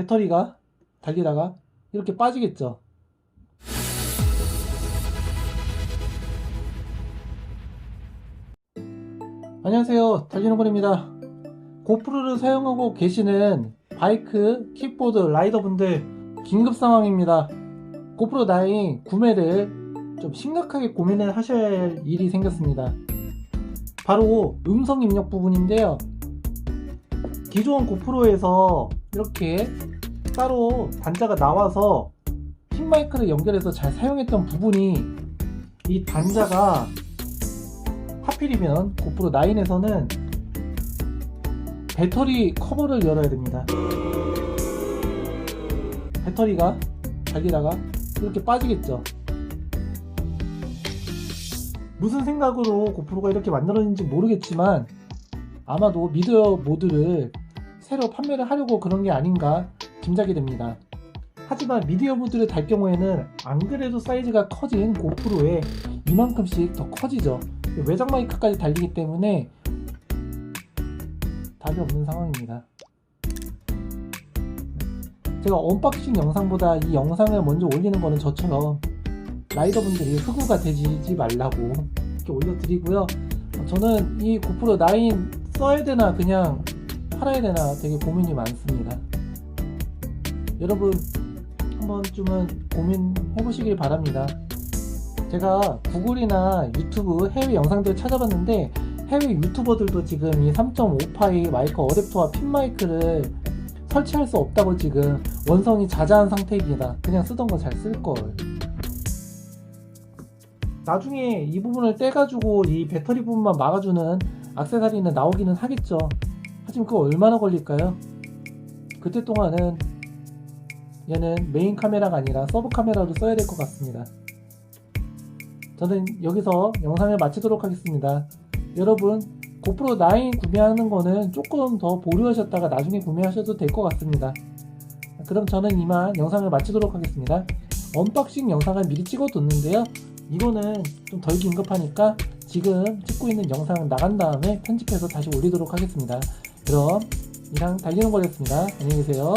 배터리가 달리다가 이렇게 빠지겠죠. 안녕하세요. 달리는 거입니다. 고프로를 사용하고 계시는 바이크, 킥보드, 라이더 분들 긴급 상황입니다. 고프로 9 구매를 좀 심각하게 고민을 하셔야 할 일이 생겼습니다. 바로 음성 입력 부분인데요. 기존 고프로에서 이렇게 따로 단자가 나와서 핀 마이크를 연결해서 잘 사용했던 부분이 이 단자가 하필이면 고프로 9에서는 배터리 커버를 열어야 됩니다. 배터리가 달리다가 이렇게 빠지겠죠. 무슨 생각으로 고프로가 이렇게 만들어진지 모르겠지만 아마도 미디어 모드를 새로 판매를 하려고 그런 게 아닌가 짐작이 됩니다. 하지만 미디어 모드를 달 경우에는 안 그래도 사이즈가 커진 고프로에 이만큼씩 더 커지죠. 외장 마이크까지 달리기 때문에 답이 없는 상황입니다. 제가 언박싱 영상보다 이 영상을 먼저 올리는 거는 저처럼 라이더분들이 흑우가 되지 말라고 이렇게 올려드리고요. 어, 저는 이 고프로 9 써야 되나 그냥 팔아야 되나 되게 고민이 많습니다. 여러분 한 번쯤은 고민해 보시길 바랍니다. 제가 구글이나 유튜브 해외 영상들 찾아봤는데 해외 유튜버들도 지금 이 3.5파이 마이크 어댑터와 핀 마이크를 설치할 수 없다고 지금 원성이 자자한 상태입니다. 그냥 쓰던 거 잘 쓸 걸. 나중에 이 부분을 떼가지고 이 배터리 부분만 막아주는 악세사리는 나오기는 하겠죠. 하지만 그거 얼마나 걸릴까요? 그때 동안은 얘는 메인 카메라가 아니라 서브 카메라로 써야 될 것 같습니다. 저는 여기서 영상을 마치도록 하겠습니다. 여러분, 고프로 9 구매하는 거는 조금 더 보류하셨다가 나중에 구매하셔도 될 것 같습니다. 그럼 저는 이만 영상을 마치도록 하겠습니다. 언박싱 영상을 미리 찍어뒀는데요. 이거는 좀 덜 긴급하니까 지금 찍고 있는 영상 나간 다음에 편집해서 다시 올리도록 하겠습니다. 그럼 이상 달리는 거였습니다. 안녕히 계세요.